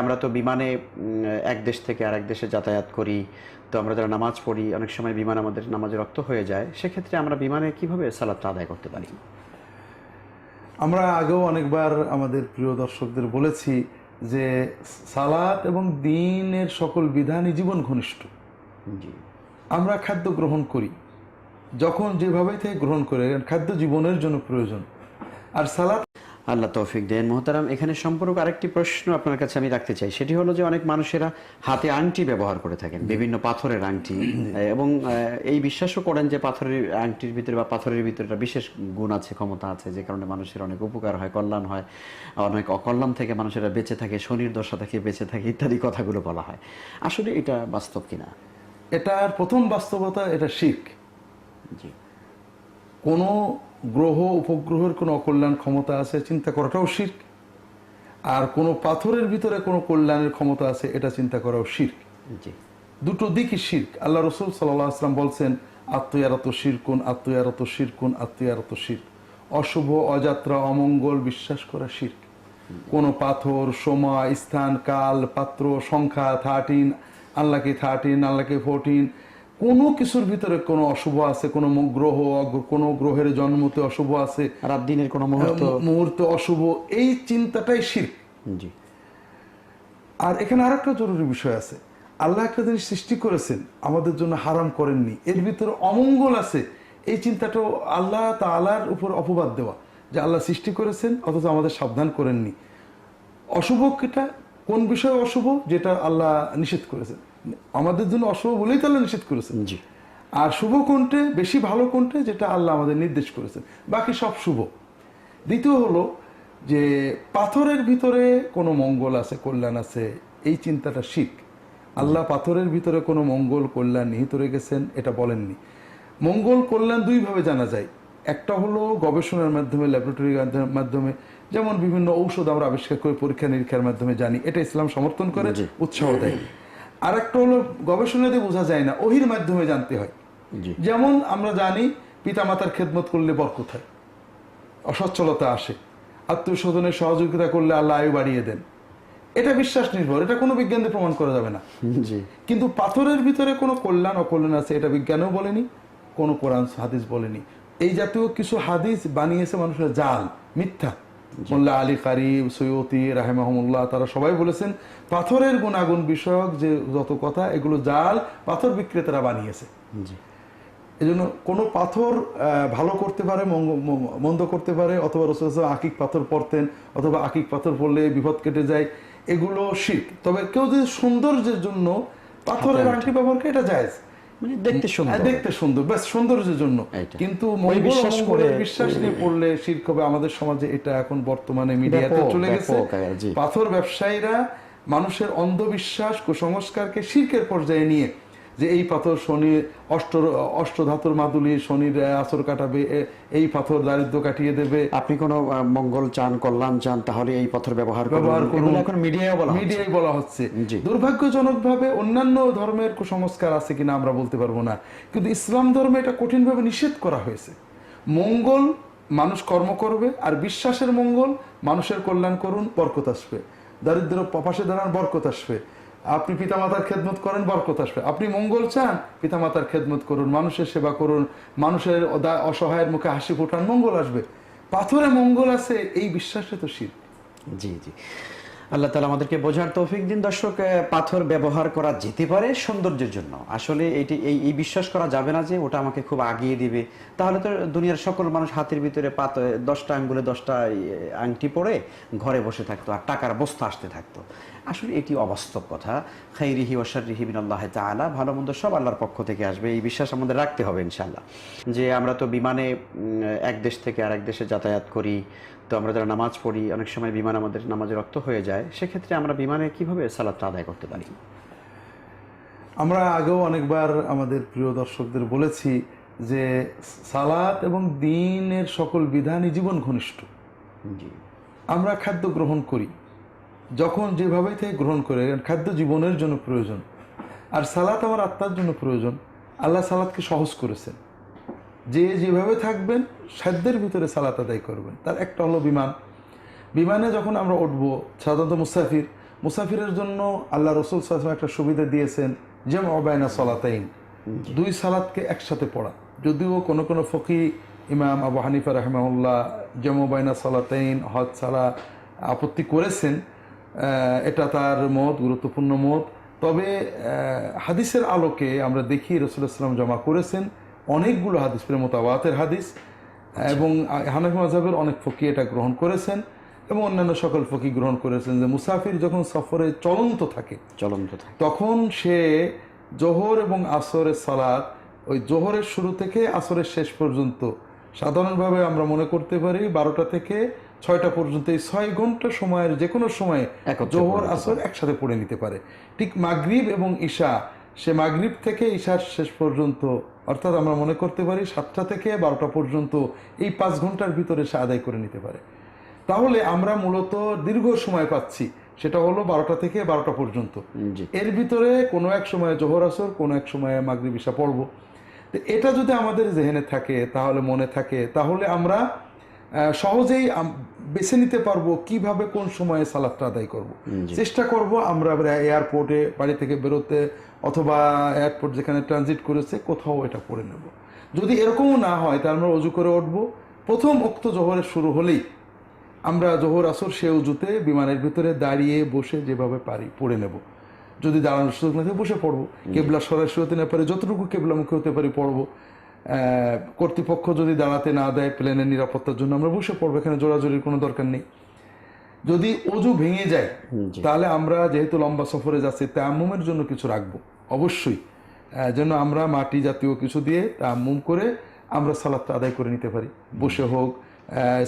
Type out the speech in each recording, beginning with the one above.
আমরা তো বিমানে এক দেশ থেকে আরেক দেশে যাতায়াত করি তো আমরা যারা নামাজ পড়ি অনেক সময় বিমান আমাদের নামাজে রক্ত হয়ে যায়। সেক্ষেত্রে আমরা বিমানে কীভাবে সালাদটা আদায় করতে পারি? আমরা আগেও অনেকবার আমাদের প্রিয় দর্শকদের বলেছি যে সালাদ এবং দিনের সকল বিধানই জীবন ঘনিষ্ঠ। জি। আমরা খাদ্য গ্রহণ করি। যখন যেভাবে থেকে গ্রহণ করে খাদ্য জীবনের জন্য প্রয়োজন। আর সালাত আল্লাহ তৌফিক দেন। মোহতারাম এখানে সম্পর্ক আরেকটি প্রশ্ন আপনার কাছে আমি রাখতে চাই। সেটি হলো যে অনেক মানুষেরা হাতে আংটি ব্যবহার করে থাকেন বিভিন্ন পাথরের আংটি। এবং এই বিশ্বাসও করেন যে পাথরের আংটির ভিতরে বা পাথরের ভিতরে একটা বিশেষ গুণ আছে ক্ষমতা আছে যে কারণে মানুষের অনেক উপকার হয় কল্যাণ হয় অনেক অকল্যাণ থেকে মানুষেরা বেঁচে থাকে শনির দশা থেকে বেঁচে থাকে ইত্যাদি কথাগুলো বলা হয়। আসলে এটা বাস্তব কিনা? এটার প্রথম বাস্তবতা এটা শিখ জি। কোনো গ্রহ উপগ্রহের কোনো অকল্যাণ ক্ষমতা আছে চিন্তা করাটাও শির্ক। আর কোনো পাথরের ভিতরে কোনো কল্যাণের ক্ষমতা আছে এটা চিন্তা করাও শির্ক। দুটো দিকই শির্ক। আল্লাহ রসুল সাল্লাহ আসলাম বলছেন আত্মীয়ারত শিরকুন আত্মীয়ারত শিরকুন আত্মীয়ারত শির্ক। অশুভ অযাত্রা অমঙ্গল বিশ্বাস করা শির্ক। কোনো পাথর সময় স্থান কাল পাত্র সংখ্যা থার্টিন আল্লাহকে থার্টিন আল্লাহকে ফোরটিন কোনো কিছুর ভিতরে কোনো অশুভ আছে কোনো গ্রহ কোনো গ্রহের জন্মতে অশুভ আছে রাত দিনের কোনো মুহূর্ত। মুহূর্ত অশুভ এই চিন্তাটাই শির্ক জি। আর এখানে আরেকটা জরুরি বিষয় আছে। আল্লাহ একটা জিনিস সৃষ্টি করেছেন আমাদের জন্য হারাম করেননি। এর ভিতরে অমঙ্গল আছে। এই চিন্তাটাও আল্লাহ তালার উপর অপবাদ দেওয়া যে আল্লাহ সৃষ্টি করেছেন অথচ আমাদের সাবধান করেননি। অশুভ এটা কোন বিষয় অশুভ? যেটা আল্লাহ নিষেধ করেছেন। আমাদের জন্য অশুভ বলেই তো আল্লাহ নিষেধ করেছেন। জি। আর শুভ কোনটে? বেশি ভালো কোনটে? যেটা আল্লাহ আমাদের নির্দেশ করেছেন। বাকি সব শুভ। দ্বিতীয় হলো যে পাথরের ভিতরে কোনো মঙ্গল আছে কল্যাণ আছে এই চিন্তাটা শিখ। আল্লাহ পাথরের ভিতরে কোনো মঙ্গল কল্যাণ নিহিত রেখেছেন এটা বলেননি। মঙ্গল কল্যাণ দুইভাবে জানা যায়। একটা হলো গবেষণার মাধ্যমে ল্যাবরেটরির মাধ্যমে যেমন বিভিন্ন ঔষধ আমরা আবিষ্কার করে পরীক্ষা নিরীক্ষার মাধ্যমে জানি। এটা ইসলাম সমর্থন করে। উৎসাহ দেয়। আর একটা হলো গবেষণাতে বোঝা যায় না ওহির মাধ্যমে জানতে হয়। যেমন আমরা জানি পিতামাতার খেদমত করলে বরকত হয় অসচ্ছলতা আসে আত্মীয় স্বজনের সহযোগিতা করলে আল্লাহ আয়ু বাড়িয়ে দেন। এটা বিশ্বাস নির্ভর এটা কোনো বিজ্ঞান দিয়ে প্রমাণ করা যাবে না। কিন্তু পাথরের ভিতরে কোনো কল্যাণ অকল্যাণ আছে এটা বিজ্ঞানও বলেনি কোনো কোরআন হাদিস বলেনি। এই জাতীয় কিছু হাদিস বানিয়েছে মানুষের জাল মিথ্যা। মোল্লা আলী কারিম সৈয়তি রাহেমাহমুল্লাহ তারা সবাই বলেছেন পাথরের গুণাগুণ বিষয়ক যে যত কথা এগুলো জাল পাথর বিক্রেতারা বানিয়েছে। জি। এজন্য কোনো পাথর আহ, ভালো করতে পারে মন্দ করতে পারে অথবা রসুল আকিক পাথর পড়তেন অথবা আকিক পাথর পড়লে বিপদ কেটে যায় এগুলো শীত তবে কেউ যদি সৌন্দর্যের জন্য পাথরের আংটি ব্যবহার করে এটা যায় মানে দেখতে সুন্দর। দেখতে সুন্দর বেশ সৌন্দর্যের জন্য। কিন্তু বিশ্বাস করে- বিশ্বাস নিয়ে পড়লে শির্ক হবে আমাদের সমাজে এটা এখন বর্তমানে মিডিয়াতে চলে গেছে। জি। পাথর ব্যবসায়ীরা মানুষের অন্ধবিশ্বাস কুসংস্কারকে শির্কের পর্যায়ে নিয়ে যে এই পাথর শনি অষ্ট অষ্টধাতুর মাদুলি শনির আসর কাটাবে এই পাথর দারিদ্র কাটিয়ে দেবে। আপনি কোনো মঙ্গল চান কল্যাণ চান তাহলে এই পথর ব্যবহার ব্যবহার করুন। এখন মিডিয়ায় বলা। মিডিয়ায় বলা হচ্ছে। দুর্ভাগ্যজনকভাবে অন্যান্য ধর্মের কুসংস্কার আছে কিনা আমরা বলতে পারব না। কিন্তু ইসলাম ধর্মে এটা কঠিনভাবে নিষেধ করা হয়েছে। মঙ্গল মানুষ কর্ম করবে আর বিশ্বাসের মঙ্গল মানুষের কল্যাণ করুন বরকত আসবে। দারিদ্র পাশে দাঁড়ান বরকত আসবে। আপনি পিতামাতার খেদমত করেন, বরকত আসবে। আপনি মঙ্গল চান, পিতামাতার খেদমত করুন, মানুষের সেবা করুন, মানুষের অসহায়ের মুখে হাসি ফোটান, মঙ্গল আসবে। পাথরে মঙ্গল আছে, এই বিশ্বাসে তো শীত জি জি। আল্লাহ তালা আমাদেরকে বোঝার তৌফিক দিন, দর্শক পাথর ব্যবহার করা যেতে পারে সৌন্দর্যের জন্য। আসলে এটি, এই এই বিশ্বাস করা যাবে না যে ওটা আমাকে খুব আগিয়ে দিবে। তাহলে তো দুনিয়ার সকল মানুষ হাতের ভিতরে পাত দশটা আঙ্গুলে দশটা আংটি পরে ঘরে বসে থাকতো আর টাকার বস্তা আসতে থাকতো। আসলে এটি অবাস্তব কথা। খাইরিহি ওয়াশারিহি মিনাল্লাহ তাআলা ভালো মন্দ সব আল্লাহর পক্ষ থেকে আসবে এই বিশ্বাস আমাদের রাখতে হবে ইনশাল্লাহ যে আমরা তো বিমানে এক দেশ থেকে আরেক দেশে যাতায়াত করি তো আমরা যারা নামাজ পড়ি অনেক সময় বিমান আমাদের নামাজে রক্ত হয়ে যায় সেক্ষেত্রে আমরা বিমানে কীভাবে সালাদটা আদায় করতে পারি? আমরা আগেও অনেকবার আমাদের প্রিয় দর্শকদের বলেছি যে সালাত এবং দিনের সকল বিধানই জীবন ঘনিষ্ঠ। জি। আমরা খাদ্য গ্রহণ করি। যখন যেভাবে থেকে গ্রহণ করে, খাদ্য জীবনের জন্য প্রয়োজন আর সালাত আমার আত্মার জন্য প্রয়োজন, আল্লাহ সালাতকে সহজ করেছেন। যে যেভাবে থাকবেন, সাধ্যের ভিতরে সালাত আদায় করবেন। তার একটা হলো বিমান। বিমানে যখন আমরা উঠবো, সাধারণত মুসাফির, মুসাফিরের জন্য আল্লাহ রসুল সাল্লাম একটা সুবিধা দিয়েছেন যেমন অবায়না সলাতাইন। দুই সালাদকে একসাথে পড়া। যদিও কোনো কোনো ফকি, ইমাম আবু হানিফা রহমাউল্লাহ জমবাইনা সালাতাইন, হজ সালা আপত্তি করেছেন এটা তার মত গুরুত্বপূর্ণ মত। তবে হাদিসের আলোকে আমরা দেখি রসুলাম জমা করেছেন অনেকগুলো হাদিস প্রেম মোতাবাতের হাদিস। এবং হানাফি মাঝাবের অনেক ফকি এটা গ্রহণ করেছেন এবং অন্যান্য সকল ফকি গ্রহণ করেছেন যে মুসাফির যখন সফরে চলন্ত থাকে চলন্ত থাকে। তখন সে জোহর এবং আসরের সালাত ওই জোহরের শুরু থেকে আসরের শেষ পর্যন্ত সাধারণভাবে আমরা মনে করতে পারি বারোটা থেকে ছয়টা পর্যন্ত এই ছয় ঘণ্টা সময়ের যে কোনো সময়ে জোহর আসর একসাথে পড়ে নিতে পারে। ঠিক মাগরিব এবং ঈশা সে মাগরিব থেকে ঈশার শেষ পর্যন্ত অর্থাৎ আমরা মনে করতে পারি সাতটা থেকে বারোটা পর্যন্ত এই পাঁচ ঘণ্টার ভিতরে সে আদায় করে নিতে পারে। তাহলে আমরা মূলত দীর্ঘ সময় পাচ্ছি সেটা হলো বারোটা থেকে বারোটা পর্যন্ত। এর ভিতরে কোনো এক সময় জোহর আসর কোনো এক সময় মাগরিব ঈশা পড়ব। তো এটা যদি আমাদের জেহেনে থাকে তাহলে মনে থাকে তাহলে আমরা সহজেই বেছে নিতে পারব কীভাবে কোন সময়ে সালাদটা আদায় করব। চেষ্টা করব আমরা এয়ারপোর্টে বাড়ি থেকে বেরোতে অথবা এয়ারপোর্ট যেখানে ট্রানজিট করেছে কোথাও এটা পড়ে নেব। যদি এরকমও না হয় তাহলে আমরা অজু করে উঠব। প্রথম অক্ত জোহরের শুরু হলেই আমরা জোহর আসর সে উজুতে বিমানের ভিতরে দাঁড়িয়ে বসে যেভাবে পারি পড়ে নেব। যদি দাঁড়ানোর সুযোগ না থাকে বসে পড়ব। কেবলা সরাসরি হতে না পারে যতটুকু কেবলামুখী হতে পারি পড়ব। কর্তৃপক্ষ যদি দাঁড়াতে না দেয় প্লেনের নিরাপত্তার জন্য আমরা বসে পড়ব এখানে জোরাজোরির কোনো দরকার নেই। যদি অজু ভেঙে যায় তাহলে আমরা যেহেতু লম্বা সফরে যাচ্ছি তায়াম্মুমের জন্য কিছু রাখব অবশ্যই। যেন আমরা মাটি জাতীয় কিছু দিয়ে তায়াম্মুম করে আমরা সালাদটা আদায় করে নিতে পারি। বসে হোক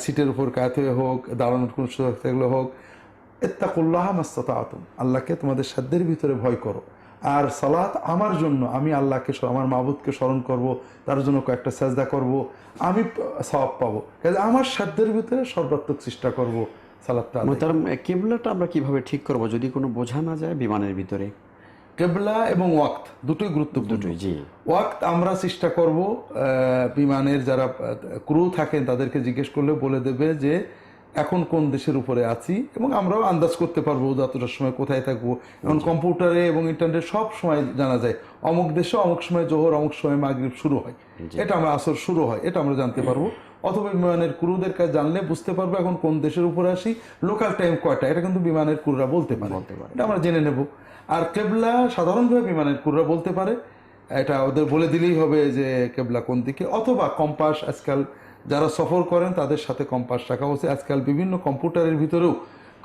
সিটের উপর কাত হয়ে হোক দাঁড়ানোর কোনো সুযোগ থাকলে হোক এত্তাকুল্লাহ মাস্তাতাতুম আল্লাহকে তোমাদের সাধ্যের ভিতরে ভয় করো। আর সালাত আমার জন্য আমি আল্লাহকে আমার মাবুদকে স্মরণ করব তার জন্য কয়েকটা সাজদা করব আমি সওয়াব পাবো। কাজে আমার সাধ্যের ভিতরে সর্বাত্মক চেষ্টা করব সালাদটা মোহতারাম কিবলাটা আমরা কীভাবে ঠিক করব যদি কোনো বোঝা না যায় বিমানের ভিতরে? কেবলা এবং ওয়াক্ত দুটোই গুরুত্বপূর্ণ। দুটোই জি। ওয়াক্ত আমরা চেষ্টা করব বিমানের যারা ক্রু থাকেন তাদেরকে জিজ্ঞেস করলে বলে দেবে যে এখন কোন দেশের উপরে আছি এবং আমরাও আন্দাজ করতে পারব যতটার সময় কোথায় থাকব। এখন কম্পিউটারে এবং ইন্টারনেটে সব সময় জানা যায়। অমুক দেশে অমুক সময় জোহর অমুক সময় মাগরিব শুরু হয়। এটা আমরা আসর শুরু হয় এটা আমরা জানতে পারব। অথবা বিমানের ক্রুদের কাছে জানলে বুঝতে পারব এখন কোন দেশের উপরে আসি লোকাল টাইম কয়টা এটা কিন্তু বিমানের ক্রুরা বলতে পারে। বলতে পারে। এটা আমরা জেনে নেব। আর কেবলা সাধারণভাবে বিমানের ক্রুরা বলতে পারে। এটা ওদের বলে দিলেই হবে যে কেবলা কোন দিকে অথবা কম্পাস আজকাল যারা সফর করেন তাদের সাথে কম্পাস রাখা হচ্ছে আজকাল বিভিন্ন কম্পিউটারের ভিতরেও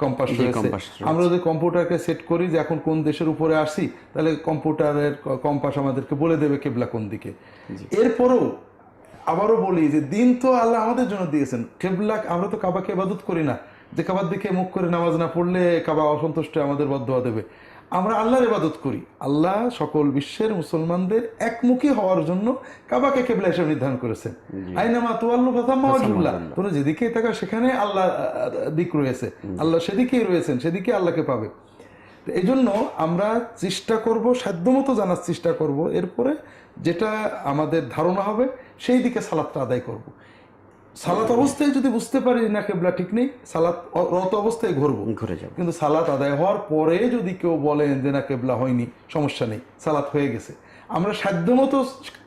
কম্পাস রয়েছে। আমরা যদি কম্পিউটারকে সেট করি যে এখন কোন দেশের উপরে আসি তাহলে কম্পিউটারের কম্পাস আমাদেরকে বলে দেবে কেবলা কোন দিকে। এরপরও আবারও বলি যে দিন তো আল্লাহ আমাদের জন্য দিয়েছেন। কেবলা আমরা তো কাবাকে ইবাদত করি না। যে কাবার দিকে মুখ করে নামাজ না পড়লে কাবা অসন্তুষ্ট আমাদের বদয়া দেবে। আমরা আল্লাহর ইবাদত করি। আল্লাহ সকল বিশ্বের মুসলমানদের একমুখী হওয়ার জন্য কাবাকে কেবলা হিসেবে নির্ধারণ করেছেন। আইনামা তোয়াল্লু কথা মাওয়াজুল্লাহ তোমরা যেদিকে থাকা সেখানে আল্লাহ দিক রয়েছে। আল্লাহ সেদিকেই রয়েছেন সেদিকে আল্লাহকে পাবে। এই জন্য আমরা চেষ্টা করব সাধ্যমতো জানার চেষ্টা করব। এরপরে যেটা আমাদের ধারণা হবে সেই দিকে সালাদটা আদায় করব। সালাত অবস্থায় যদি বুঝতে পারি না কেবলা ঠিক নেই সালাত রত অবস্থায় ঘুরবো। ঘুরে যাব। কিন্তু সালাত আদায় হওয়ার পরে যদি কেউ বলেন যে না কেবলা হয়নি সমস্যা নেই সালাত হয়ে গেছে। আমরা সাধ্য মতো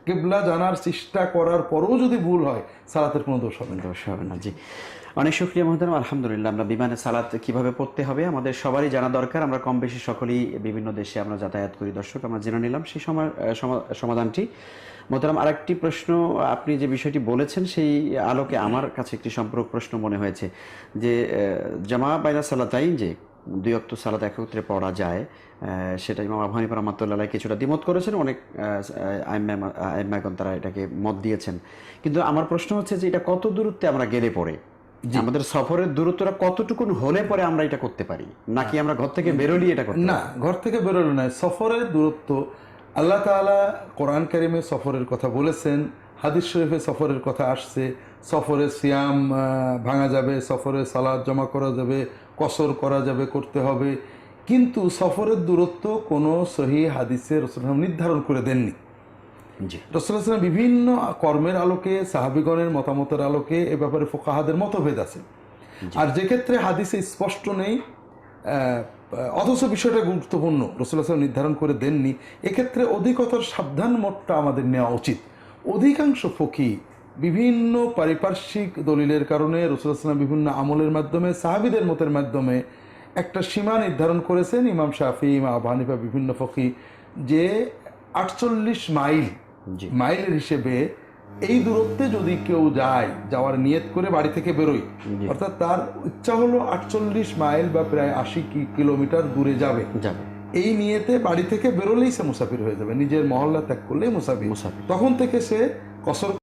কেবলা জানার চেষ্টা করার পরেও যদি ভুল হয় সালাতের কোনো দোষ হবে না। দোষ হবে না জি। অনেক শুক্রিয়া মহতারাম আলহামদুলিল্লাহ আমরা বিমানে সালাত কীভাবে পড়তে হবে আমাদের সবারই জানা দরকার আমরা কম বেশি সকলেই বিভিন্ন দেশে আমরা যাতায়াত করি দর্শক আমরা জেনে নিলাম সেই সমাধানটি মোহতারাম আরেকটি প্রশ্ন আপনি যে বিষয়টি বলেছেন সেই আলোকে আমার কাছে একটি সম্পর্ক প্রশ্ন মনে হয়েছে যে জামা বাইনা সালাতাইন যে দুই অক্ত সালাত একত্রে পড়া যায় সেটা ইমাম আবু হানিফা রহমাতুল্লাহ কিছুটা দ্বিমত করেছেন অনেক আইম্যাগন তারা এটাকে মত দিয়েছেন কিন্তু আমার প্রশ্ন হচ্ছে যে এটা কত দূরত্বে আমরা গেলে পরে আমাদের সফরের দূরত্বটা কতটুকু হলে পরে আমরা এটা করতে পারি? নাকি আমরা ঘর থেকে বেরোলি এটা করতে না ঘর থেকে বেরোলো নয় সফরের দূরত্ব। আল্লাহ তাআলা কোরআন কারিমে সফরের কথা বলেছেন হাদিস শরীফে সফরের কথা আসছে সফরে সিয়াম ভাঙা যাবে সফরে সালাদ জমা করা যাবে কসর করা যাবে করতে হবে। কিন্তু সফরের দূরত্ব কোনো সহি হাদিসে রসুলাম নির্ধারণ করে দেননি। জি। রসুলাম বিভিন্ন কর্মের আলোকে সাহাবিগণের মতামতের আলোকে এ ব্যাপারে ফোকাহাদের মতভেদ আছে। আর যে ক্ষেত্রে হাদিসে স্পষ্ট নেই অথচ বিষয়টা গুরুত্বপূর্ণ রসুল্লাহ সাল্লাম নির্ধারণ করে দেননি এক্ষেত্রে অধিকতর সাবধান মতটা আমাদের নেওয়া উচিত। অধিকাংশ ফকি বিভিন্ন পারিপার্শ্বিক দলিলের কারণে রসুলাম বিভিন্ন আমলের মাধ্যমে সাহাবিদের মতের মাধ্যমে একটা সীমা নির্ধারণ করেছেন। ইমাম শাফি ইমাম আবু হানিফা বিভিন্ন ফকি যে আটচল্লিশ মাইল। মাইলের হিসেবে এই দূরত্বে যদি কেউ যায় যাওয়ার নিয়ত করে বাড়ি থেকে বেরোয় অর্থাৎ তার ইচ্ছা হলো আটচল্লিশ মাইল বা প্রায় আশি কিলোমিটার দূরে যাবে। এই নিয়েতে বাড়ি থেকে বেরোলেই সে মুসাফির হয়ে যাবে নিজের মহল্লা ত্যাগ করলেই মুসাফির। মুসাফির। তখন থেকে সে কসর